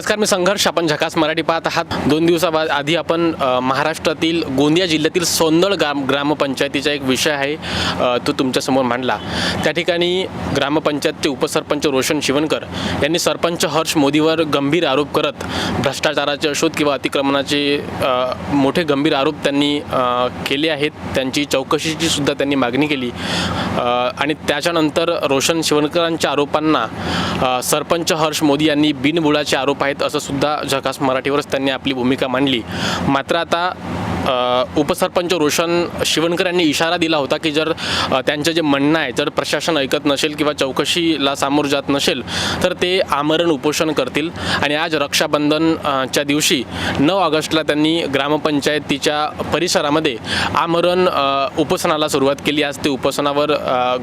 नमस्कार मी संघर्ष. आपण झकास मराठी पाहत आहात. दोन दिवसा आधी आपण महाराष्ट्रातील गोंदिया जिल्ह्यातील सोंदळ ग्राम ग्रामपंचायतीचा एक विषय आहे तो तुमच्यासमोर मांडला. त्या ठिकाणी ग्रामपंचायतचे उपसरपंच रोशन शिवणकर यांनी सरपंच हर्ष मोदीवर गंभीर आरोप करत भ्रष्टाचाराचे अशोध किंवा अतिक्रमणाचे मोठे गंभीर आरोप त्यांनी केले आहेत. त्यांची चौकशीची सुद्धा त्यांनी मागणी केली. आणि त्याच्यानंतर रोशन शिवणकरांच्या आरोपांना सरपंच हर्ष मोदी यांनी बिनबुडाचे आरोप आहेत. असं सुद्धा झकास मराठीवरच त्यांनी आपली भूमिका मांडली. मात्र आता उपसरपंच रोशन शिवणकर यांनी इशारा दिला होता की जर त्यांचं जे म्हणणं आहे जर प्रशासन ऐकत नसेल किंवा चौकशीला सामोरं जात नसेल तर ते आमरण उपोषण करतील. आणि आज रक्षाबंधनच्या दिवशी नऊ ऑगस्टला त्यांनी ग्रामपंचायतीच्या परिसरामध्ये आमरण उपोषणाला सुरुवात केली. आज ते उपोषणावर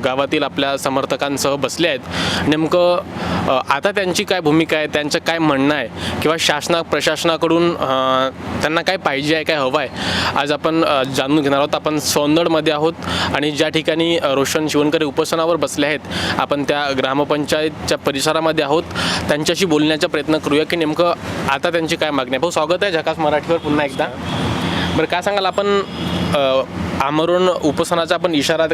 गावातील आपल्या समर्थकांसह बसले आहेत. नेमकं आता त्यांची काय भूमिका आहे त्यांचं काय म्हणणं आहे किंवा शासना प्रशासनाकडून त्यांना काय पाहिजे आहे काय हवं आहे आज आपण जाणून घेणार आहोत. आपण सौंदडमध्ये आहोत आणि ज्या ठिकाणी रोशन शिवणकर उपोषणावर बसले आहेत आपण त्या ग्रामपंचायतच्या परिसरामध्ये आहोत. त्यांच्याशी बोलण्याचा प्रयत्न करूया की नेमकं आता त्यांची काय मागणी आहे. भाऊ स्वागत आहे झकास मराठीवर पुन्हा एकदा. बरं काय सांगाल आपण आमरण उपोषणाचा आपण इशारा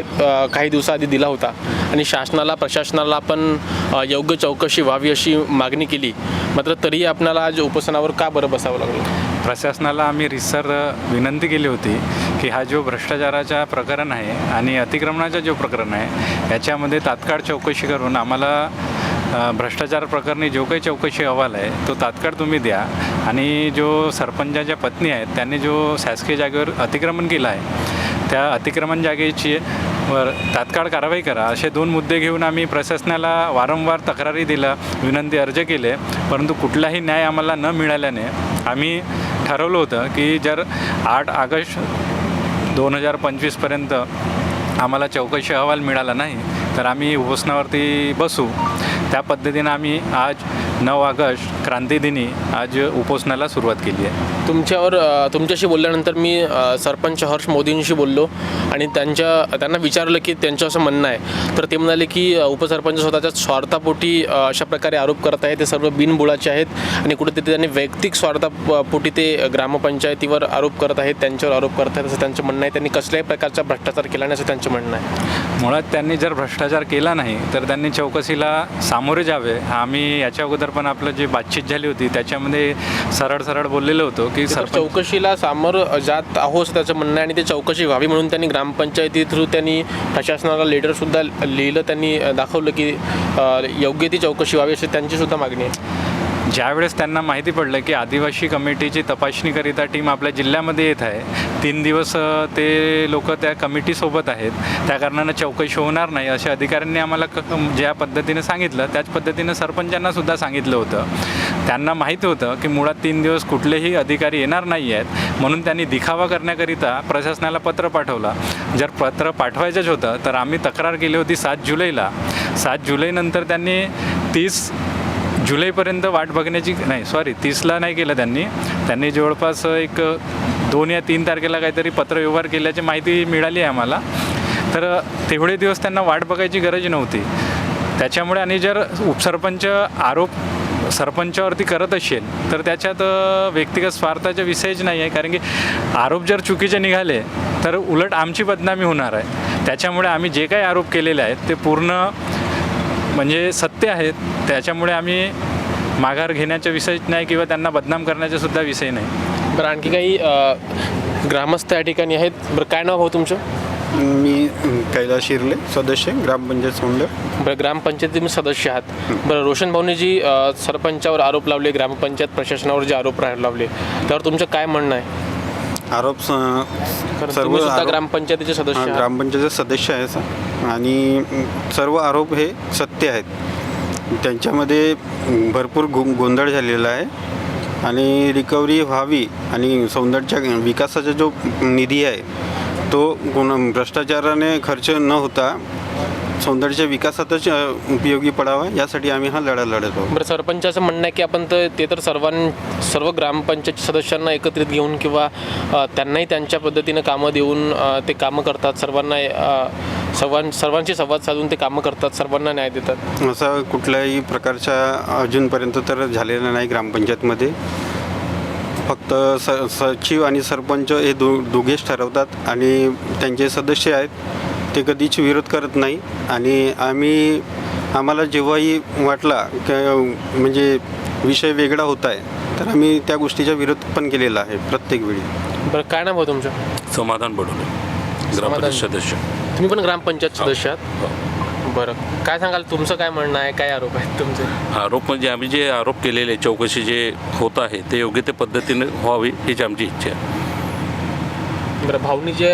काही दिवसाआधी दिला होता. आणि शासनाला प्रशासनाला आपण योग्य चौकशी व्हावी अशी मागणी केली. मात्र तरीही आपल्याला आज उपोषणावर का बरं बसावं लागलं? प्रशासनाला आम्ही रिसर विनंती केली होती की हा जो भ्रष्टाचाराचा प्रकरण आहे आणि अतिक्रमणाचा जो प्रकरण आहे याच्यामध्ये तात्काळ चौकशी करून आम्हाला भ्रष्टाचार प्रकरणी जो काही चौकशी अहवाल आहे तो तात्काळ तुम्ही द्या. आणि जो सरपंचाच्या पत्नी आहेत त्यांनी जो शासकीय जागेवर अतिक्रमण केलं आहे त्या अतिक्रमण जागेची वर तात्काळ कारवाई करा. असे दोन मुद्दे घेऊन आम्ही प्रशासनाला वारंवार तक्रारी दिला विनंती अर्ज केले. परंतु कुठलाही न्याय आम्हाला न मिळाल्याने आम्ही ठरवलं होतं की जर आठ ऑगस्ट दोन हजार पंचवीसपर्यंत आम्हाला चौकशी अहवाल मिळाला नाही तर आम्ही उपोषणावरती बसू. त्या पद्धतीनं आम्ही आज नऊ ऑगस्ट क्रांतीदिनी आज उपोषणाला सुरुवात केली आहे. तुमच्यावर तुमच्याशी बोलल्यानंतर मी सरपंच हर्ष मोदींशी बोललो आणि त्यांच्या त्यांना विचारलं की त्यांचं असं म्हणणं आहे. तर ते म्हणाले की उपसरपंच स्वतःच्या स्वार्थापोटी अशा प्रकारे आरोप करत आहे ते सर्व बिनबुडाचे आहेत आणि कुठेतरी त्यांनी वैयक्तिक स्वार्थापोटी ते ग्रामपंचायतीवर आरोप करत आहेत त्यांच्यावर आरोप करत आहेत असं त्यांचं म्हणणं आहे. त्यांनी कसल्याही प्रकारचा भ्रष्टाचार केला नाही असं त्यांचं म्हणणं आहे. मुळात त्यांनी जर भ्रष्टाचार केला नाही तर त्यांनी चौकशीला सामोरे जावे आम्ही याच्या अगोदर पण आपलं जे बातचीत झाली होती त्याच्यामध्ये सरळ सरळ बोललेलो होतो की सरपंच चौकशीला सामोर जात आहो असं त्याचं म्हणणं आहे आणि ते चौकशी व्हावी म्हणून त्यांनी ग्रामपंचायती थ्रू त्यांनी प्रशासनाला लेटरसुद्धा लिहिलं त्यांनी दाखवलं की योग्य ती चौकशी व्हावी अशी त्यांची सुद्धा मागणी आहे. ज्यावेळेस त्यांना माहिती पडलं की आदिवासी कमिटीची तपासणीकरिता टीम आपल्या जिल्ह्यामध्ये येत आहे तीन दिवस ते लोक त्या कमिटीसोबत आहेत. त्या कारणानं चौकशी होणार नाही अशा अधिकाऱ्यांनी आम्हाला क ज्या पद्धतीनं सांगितलं त्याच पद्धतीनं सरपंचांना सुद्धा सांगितलं होतं. त्यांना माहिती होतं की मुळात तीन दिवस कुठलेही अधिकारी येणार नाही आहेत म्हणून त्यांनी दिखावा करण्याकरिता प्रशासनाला पत्र पाठवलं. जर पत्र पाठवायचंच होतं तर आम्ही तक्रार केली होती सात जुलैला. सात जुलैनंतर त्यांनी तीस जुलैपर्यंत वाट बघण्याची नाही सॉरी तीसला नाही केलं त्यांनी. त्यांनी जवळपास एक दोन या तीन तारखेला काहीतरी पत्रव्यवहार केल्याची माहिती मिळाली आहे आम्हाला. तर तेवढे दिवस त्यांना वाट बघायची गरज नव्हती. त्याच्यामुळे आणि जर उपसरपंच आरोप सरपंचावरती करत असेल तर त्याच्यात व्यक्तिगत स्वार्थाचा विषयच नाही आहे. कारण की आरोप जर चुकीचे निघाले तर उलट आमची बदनामी होणार आहे. त्याच्यामुळे आम्ही जे काही आरोप केलेले आहेत ते पूर्ण म्हणजे सत्य आहेत त्याच्यामुळे आम्ही माघार घेण्याचा विषय नाही किंवा त्यांना बदनाम करण्याचा सुद्धा विषय नाही. बरं आणखी काही ग्रामस्थ या ठिकाणी आहेत. बरं काय नाव भाऊ तुमचं? मी कैलास शिरले सदस्य ग्रामपंचायत सोंडर बरं ग्रामपंचायतीमध्ये सदस्य आहात. बरं रोशन भाऊने जी अ, सरपंचावर आरोप लावले ग्रामपंचायत प्रशासनावर जे आरोप लावले त्यावर तुमचं काय म्हणणं आहे? आरोप स- कारण सर्व तुम्ही सुद्धा आरोप- ग्रामपंचायतीचे हा, सदस्य आहात. ग्रामपंचायत सदस्य आहे सर. आणि सर्व आरोप हे सत्य आहेत. त्यांच्यामध्ये भरपूर गो गोंधळ झालेला आहे. आणि रिकव्हरी व्हावी आणि सौंदर्याच्या विकासाचा जो निधी आहे तो गुण भ्रष्टाचाराने खर्च न होता सौंदर्याच्या विकासातच उपयोगी पडावा यासाठी आम्ही हा लढा लढत आहोत. बरं सरपंचाचं म्हणणं आहे की आपण तर ते तर सर्वां सर्व ग्रामपंचायत सदस्यांना एकत्रित घेऊन किंवा त्यांनाही त्यांच्या पद्धतीनं कामं देऊन ते कामं करतात. सर्वांना सर्वां सर्वांशी संवाद साधून ते कामं करतात. सर्वांना न्याय देतात. असा कुठल्याही प्रकारच्या अजूनपर्यंत तर झालेला नाही ग्रामपंचायतमध्ये. फक्त स सचिव आणि सरपंच हे दो दोघेच ठरवतात आणि त्यांचे सदस्य आहेत. ते कधीच विरोध करत नाही. आणि आम्ही आम्हाला जेव्हाही वाटला क म्हणजे विषय वेगळा होत आहे तर आम्ही त्या गोष्टीचा विरोध पण केलेला आहे प्रत्येक वेळी. बरं काय नाव आहे तुमचं? समाधान बडोले ग्रामपंचायत सदस्य. तुम्ही पण ग्रामपंचायत सदस्य आहात? बरं काय सांगाल तुमचं काय म्हणणं आहे काय आरोप आहेत तुमचे? आरोप म्हणजे आम्ही जे आरोप केलेले चौकशी जे होत आहे ते योग्य ते पद्धतीने व्हावी हीच आमची इच्छा आहे. बरं भाऊनी जे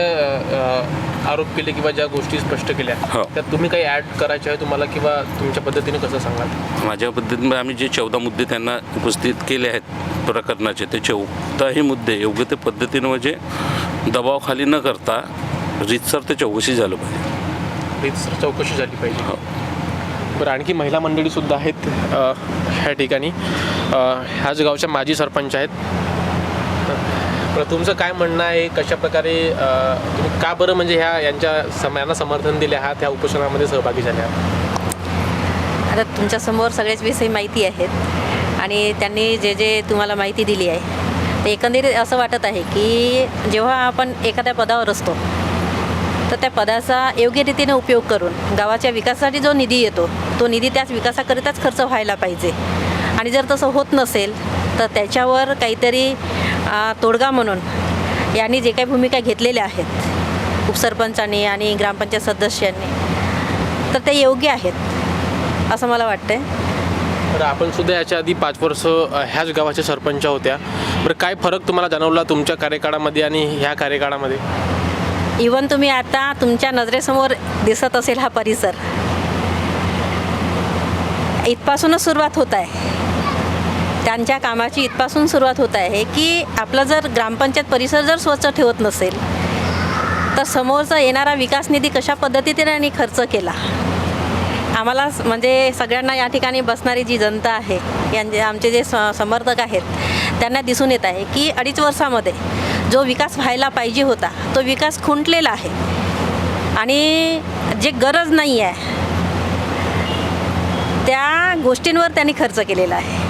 आरोप केले किंवा ज्या गोष्टी स्पष्ट केल्या हो. त्यात तुम्ही काही ॲड करायच्या आहे तुम्हाला किंवा तुमच्या पद्धतीने कसं सांगाल? माझ्या पद्धतीने आम्ही जे चौदा मुद्दे त्यांना उपस्थित केले आहेत प्रकरणाचे ते चौदाही मुद्दे योग्य ते पद्धतीनं म्हणजे दबावाखाली न करता रीतसर ते चौकशी झालं पाहिजे. रीतसर चौकशी झाली पाहिजे. हो. बरं आणखी महिला मंडळीसुद्धा आहेत अ, ह्या ठिकाणी. अ, ह्याच गावच्या माजी सरपंच आहेत. बरं तुमचं काय म्हणणं आहे? कशा प्रकारे तुम्ही का बरं म्हणजे ह्या यांच्या सम यांना समर्थन दिले आहात? ह्या उपोषणामध्ये सहभागी झाल्या आता तुमच्यासमोर सगळेच विषय माहिती आहेत आणि त्यांनी जे जे तुम्हाला माहिती दिली आहे ते एकंदरीत असं वाटत आहे की जेव्हा आपण एखाद्या पदावर असतो तर त्या पदाचा योग्य रीतीने उपयोग करून गावाच्या विकासासाठी जो निधी येतो तो निधी त्याच विकासाकरिताच खर्च व्हायला पाहिजे. आणि जर तसं होत नसेल तर त्याच्यावर काहीतरी तोडगा म्हणून यांनी जे काही भूमिका घेतलेल्या आहेत उपसरपंचांनी आणि ग्रामपंचायत सदस्यांनी तर ते योग्य आहेत असं मला वाटतंय. बरं आपण सुद्धा याच्या आधी पाच वर्ष ह्याच गावाच्या सरपंच होत्या. बरं काय फरक तुम्हाला जाणवला तुमच्या कार्यकाळामध्ये आणि ह्या कार्यकाळामध्ये? इवन तुम्ही आता तुमच्या नजरेसमोर दिसत असेल हा परिसर. इथपासूनच सुरुवात होत आहे. त्यांच्या कामाची इथपासून सुरुवात होत आहे की आपलं जर ग्रामपंचायत परिसर जर स्वच्छ ठेवत नसेल तर समोरचा येणारा विकास निधी कशा पद्धतीने त्यांनी खर्च केला? आम्हाला म्हणजे सगळ्यांना या ठिकाणी बसणारी जी जनता आहे यांचे आमचे जे स समर्थक आहेत त्यांना दिसून येत आहे की अडीच वर्षामध्ये जो विकास व्हायला पाहिजे होता तो विकास खुंटलेला आहे. आणि जे गरज नाही आहे त्या गोष्टींवर त्यांनी खर्च केलेला आहे.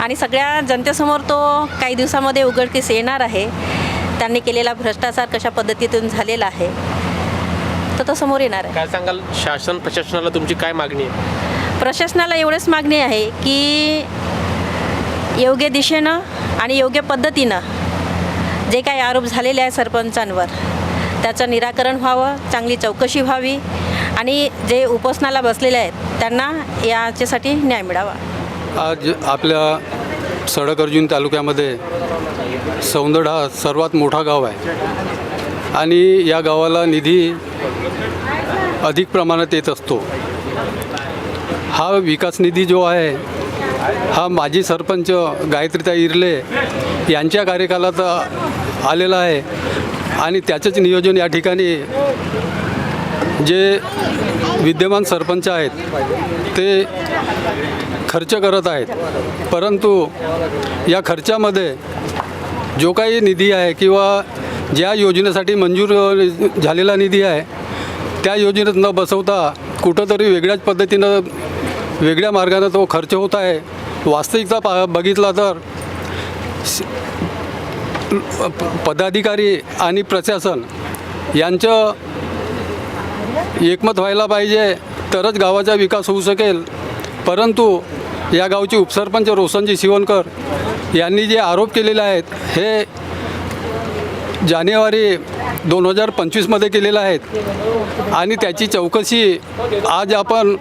आणि सगळ्या जनतेसमोर तो काही दिवसामध्ये उघडकीस येणार आहे. त्यांनी केलेला भ्रष्टाचार कशा पद्धतीतून झालेला आहे तर तो समोर येणार आहे. काय सांगाल? शासन प्रशासनाला तुमची काय मागणी आहे? प्रशासनाला एवढंच मागणी आहे की योग्य दिशेनं आणि योग्य पद्धतीनं जे काही आरोप झालेले आहे सरपंचांवर त्याचं निराकरण व्हावं चांगली चौकशी व्हावी आणि जे उपोषणाला बसलेले आहेत त्यांना याच्यासाठी न्याय मिळावा. आज आपल्या सडक अर्जुन तालुक्यामध्ये सौंदड हा सर्वात मोठा गाव आहे. आणि या गावाला निधी अधिक प्रमाणात येत असतो. हा विकास निधी जो आहे हा माजी सरपंच गायत्रीता इरले यांच्या कार्यकालात आलेला आहे. आणि त्याचंच नियोजन या ठिकाणी जे विद्यमान सरपंच आहेत ते खर्च करत आहेत. परंतु या खर्चामध्ये जो काही निधी आहे किंवा ज्या योजनेसाठी मंजूर झालेला निधी आहे त्या योजनेत न बसवता कुठंतरी वेगळ्याच पद्धतीनं वेगळ्या मार्गानं तो खर्च होत आहे. वास्तविकता पा बघितला तर प- पदाधिकारी आणि प्रशासन यांचं एकमत व्हायला पाहिजे तरच गावाचा विकास होऊ शकेल. परंतु या गावचे उपसरपंच रोशनजी शिवणकर यांनी जे आरोप केलेले आहेत हे जानेवारी दोन हजार पंचवीसमध्ये केलेले आहेत. आणि त्याची चौकशी आज आपण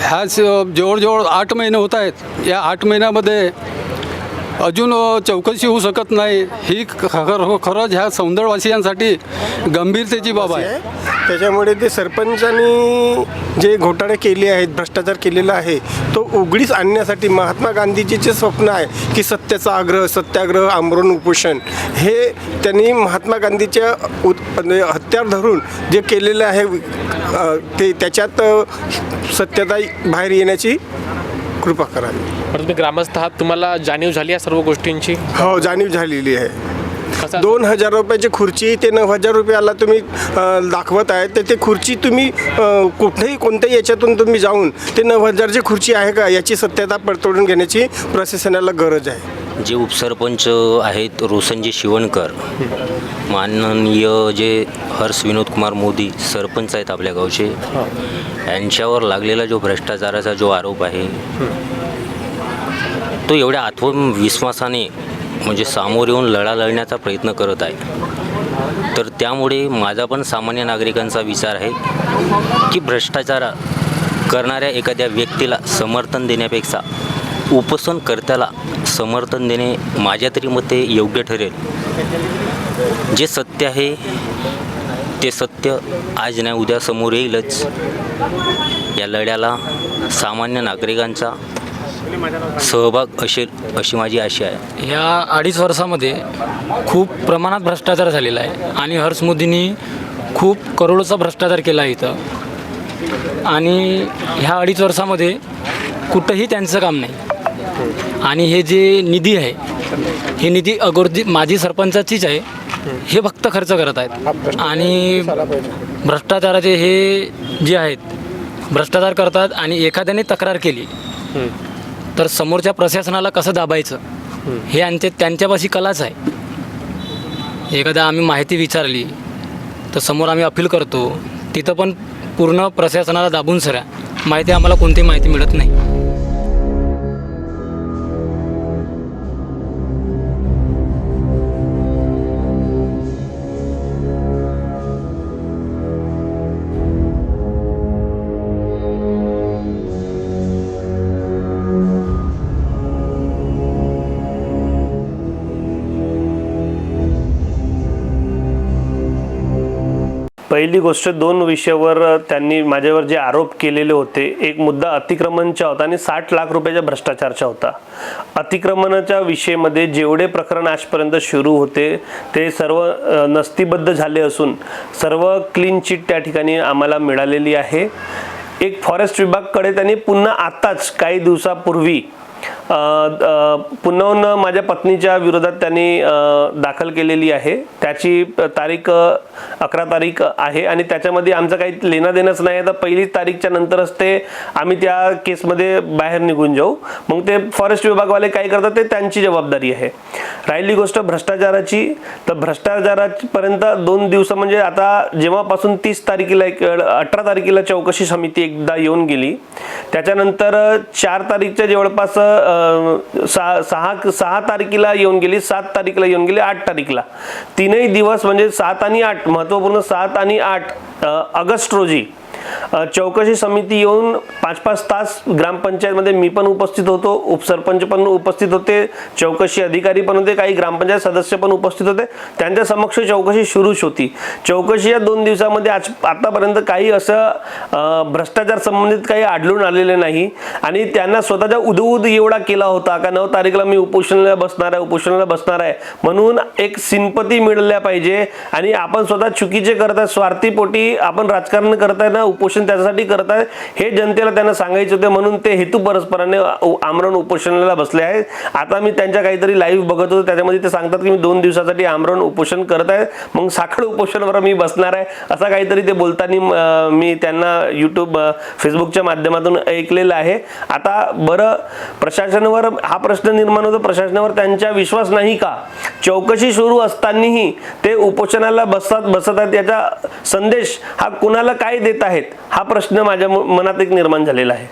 ह्या स- जवळजवळ आठ महिने होत आहेत. या आठ महिन्यामध्ये अजून चौकशी होऊ शकत नाही. ही खरंच ह्या सौंदरवासियांसाठी गंभीरतेची बाब आहे. त्याच्यामुळे ते सरपंचांनी जे घोटाळे केले आहेत भ्रष्टाचार केलेला आहे तो उघडीस आणण्यासाठी महात्मा गांधीचे जे स्वप्न आहे की सत्याचा आग्रह सत्याग्रह आमरण उपोषण हे त्यांनी महात्मा गांधीच्या उत म्हणजे हत्यार धरून जे केलेलं आहे ते त्याच्यात सत्यता बाहेर येण्याची कृपा करावी. बरं तुम्ही ग्रामस्थ आहात तुम्हाला जाणीव झाली या सर्व गोष्टींची? हो जाणीव झालेली आहे. कसं? दोन हजार रुपयाची खुर्ची ते नऊ हजार रुपयाला तुम्ही अ, दाखवत आहे तर ते खुर्ची तुम्ही अ, कुठेही कोणत्याही याच्यातून तुम्ही जाऊन ते नऊ हजारची खुर्ची आहे का याची सत्यता पडतोडून घेण्याची प्रशासनाला गरज आहे. जे उपसरपंच आहेत रोशनजी शिवणकर माननीय जे हर्ष विनोद कुमार मोदी सरपंच आहेत आपल्या गावचे यांच्यावर लागलेला जो भ्रष्टाचाराचा जो आरोप आहे तो एवढ्या आत्मविश्वासाने म्हणजे सामोर येऊन लढा लढण्याचा प्रयत्न करत आहे. तर त्यामुळे माझा पण सामान्य नागरिकांचा विचार आहे की भ्रष्टाचार करणाऱ्या एखाद्या व्यक्तीला समर्थन देण्यापेक्षा उपसनकर्त्याला समर्थन देणे माझ्या तरी मते योग्य ठरेल. जे सत्य आहे ते सत्य आज नाही उद्या समोर येईलच. या लढ्याला सामान्य नागरिकांचा सहभाग असेल अशी माझी आशा आहे. ह्या अडीच वर्षामध्ये खूप प्रमाणात भ्रष्टाचार झालेला आहे आणि हर्ष मोदींनी खूप करोडोचा भ्रष्टाचार केला आहे इथं. आणि ह्या अडीच वर्षामध्ये कुठंही त्यांचं काम नाही. आणि हे जे निधी आहे हे निधी अगोदर माजी सरपंचाचीच आहे हे फक्त खर्च करत आहेत. आणि भ्रष्टाचाराचे हे जे आहेत भ्रष्टाचार करतात आणि एखाद्याने तक्रार केली तर समोरच्या प्रशासनाला कसं दाबायचं? हे यांचे त्यांच्यापाशी कलाच आहे. एखादा आम्ही माहिती विचारली तर समोर आम्ही अपील करतो तिथं पण पूर्ण प्रशासनाला दाबून सऱ्या माहिती आम्हाला कोणतीही माहिती मिळत नाही. पहिली गोष्ट दोन विषयावर त्यांनी माझ्यावर जे आरोप केलेले होते एक मुद्दा अतिक्रमणचा होता आणि साठ लाख रुपयाच्या भ्रष्टाचारचा होता. अतिक्रमणाच्या विषयामध्ये जेवढे प्रकरण आजपर्यंत सुरू होते ते सर्व नस्तीबद्ध झाले असून सर्व क्लीन चिट त्या ठिकाणी आम्हाला मिळालेली आहे. एक फॉरेस्ट विभागकडे त्यांनी पुन्हा आत्ताच काही दिवसापूर्वी अ, माझ्या पत्नीच्या विरोधात त्यांनी दाखल केलेली आहे. त्याची तारीख अकरा तारीख आहे आणि त्याच्यामध्ये आमचं काही लेणं देणंच नाही. आहे तर पहिली तारीखच्या नंतरच ते आम्ही त्या केसमध्ये बाहेर निघून जाऊ. मग ते फॉरेस्ट विभागवाले काय करतात ते त्यांची जबाबदारी आहे. राहिली गोष्ट भ्रष्टाचाराची. तर भ्रष्टाचारापर्यंत दोन दिवस म्हणजे आता जेव्हापासून तीस तारखेला एक अठरा तारखेला चौकशी समिती एकदा येऊन गेली. त्याच्यानंतर चार तारीखच्या जवळपास सहा सहा सहा तारखेला येऊन गेली सात तारीखला येऊन गेली आठ तारीखला. तीनही दिवस म्हणजे सात आणि आठ महत्त्वपूर्ण सात आणि आठ ऑगस्ट रोजी. चौकशी समिती येऊन पाच पाच तास ग्रामपंचायतमध्ये मी पण उपस्थित होतो उपसरपंच पण उपस्थित होते चौकशी अधिकारी पण होते काही ग्रामपंचायत सदस्य पण उपस्थित होते. त्यांच्या समक्ष चौकशी सुरूच होती. चौकशी या दोन दिवसामध्ये आज आतापर्यंत काही असं भ्रष्टाचार संबंधित काही आढळून आलेले नाही. आणि त्यांना स्वतःचा उदउद एवढा केला होता का नऊ तारीखला मी उपोषणाला बसणार आहे उपोषणाला बसणार आहे. म्हणून एक सिंपती मिळल्या पाहिजे. आणि आपण स्वतः चुकीचे करत आहे स्वार्थीपोटी आपण राजकारण करताय ना उपोषण उपोषण त्याच्यासाठी करत आहे हे जनतेला त्यांना सांगायचे होते म्हणून ते हेतू परस्पराने आमरण उपोषणाला बसले आहेत. आता मी त्यांच्या काहीतरी लाईव्ह बघत होतो त्याच्यामध्ये ते सांगतात की मी दोन दिवसासाठी आमरण उपोषण करत आहे. मग साखळ उपोषणावर मी बसणार आहे असा काहीतरी ते बोलताना मी त्यांना यूट्यूब फेसबुकच्या माध्यमातून ऐकलेलं आहे. आता बरं प्रशासनावर हा प्रश्न निर्माण होतो. प्रशासनावर त्यांचा विश्वास नाही का? चौकशी सुरू असतानाही ते उपोषणाला बसतात बसत आहेत. याचा संदेश हा कुणाला काय देत आहेत? हा प्रश्न माझ्या म- मनात एक निर्माण झालेला आहे.